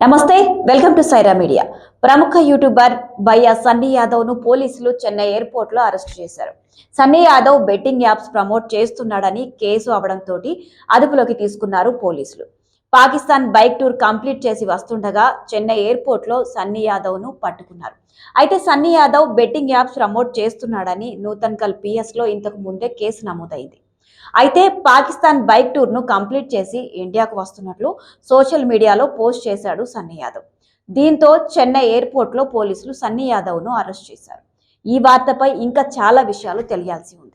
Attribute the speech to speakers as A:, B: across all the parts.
A: నమస్తే welcome to Saira media. ప్రముఖ youtuber Bayya Sunny యాదవ్ను పోలీసులు చెన్నై ఎయిర్పోర్ట్లో అరెస్ట్ చేశారు. Sunny Yadav betting apps promote చేస్తున్నాడని కేసు అవడంతో అదుపులోకి తీసుకున్నారు పోలీసులు. పాకిస్తాన్ బైక్ టూర్ కంప్లీట్ చేసి వస్తుండగా చెన్నై ఎయిర్పోర్ట్లో సన్నీ యాదవ్ను పట్టుకున్నారు. అయితే Sunny Yadav betting apps promote చేస్తున్నాడని నూతన్కల్ పిఎస్లో ఇంతకు ముందే కేసు నమోదైంది. అయితే పాకిస్తాన్ బైక్ టూర్ను కంప్లీట్ చేసి ఇండియాకు వస్తున్నట్లు సోషల్ మీడియాలో పోస్ట్ చేశాడు సన్నీ యాదవ్. దీంతో చెన్నై ఎయిర్పోర్ట్లో పోలీసులు సన్నీ యాదవ్ను అరెస్ట్ చేశారు. ఈ వార్తపై ఇంకా చాలా విషయాలు తెలియాల్సి ఉంది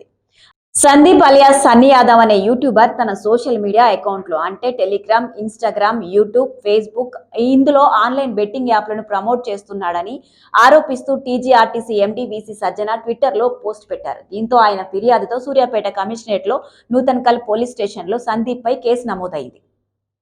A: సందీప్ అలియా సన్నీ యాదవ్ అనే యూట్యూబర్ తన సోషల్ మీడియా అకౌంట్లో అంటే టెలిగ్రామ్ ఇన్స్టాగ్రామ్ యూట్యూబ్ ఫేస్బుక్ ఇందులో ఆన్లైన్ బెట్టింగ్ యాప్లను ప్రమోట్ చేస్తున్నాడని ఆరోపిస్తూ టీజీఆర్టీసీ ఎండీ వీసీ సజ్జన ట్విట్టర్లో పోస్ట్ పెట్టారు. దీంతో ఆయన ఫిర్యాదుతో సూర్యాపేట కమిషనరేట్లో నూతన్కల్ పోలీస్ స్టేషన్లో సందీప్పై కేసు నమోదైంది.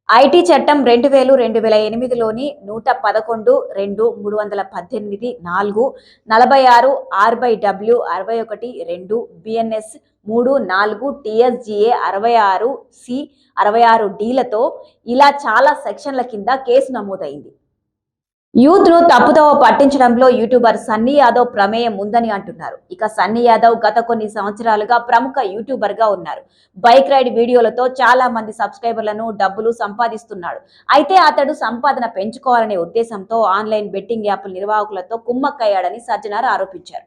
A: ఐటీ చట్టం రెండు వేలు రెండు వేల ఎనిమిదిలోని నూట పదకొండు రెండు మూడు వందల పద్దెనిమిది నాలుగు నలభై ఆరు ఆర్బై డబ్ల్యూ అరవై ఒకటి రెండు బిఎన్ఎస్ మూడు నాలుగు టీఎస్జీఏ అరవై ఆరు సి అరవై ఆరు డీలతో ఇలా చాలా సెక్షన్ల కింద కేసు నమోదైంది. యూత్ను తప్పుదోవ పట్టించడంలో యూట్యూబర్ సన్నీ యాదవ్ ప్రమేయం ఉందని అంటున్నారు. ఇక సన్నీ యాదవ్ గత కొన్ని సంవత్సరాలుగా ప్రముఖ యూట్యూబర్గా ఉన్నారు. బైక్ రైడ్ వీడియోలతో చాలా మంది సబ్స్క్రైబర్లను డబ్బులు సంపాదిస్తున్నాడు. అయితే అతడు సంపాదన పెంచుకోవాలనే ఉద్దేశంతో ఆన్లైన్ బెట్టింగ్ యాప్ నిర్వాహకులతో కుమ్మక్కయ్యాడని సజ్జనార్ ఆరోపించారు.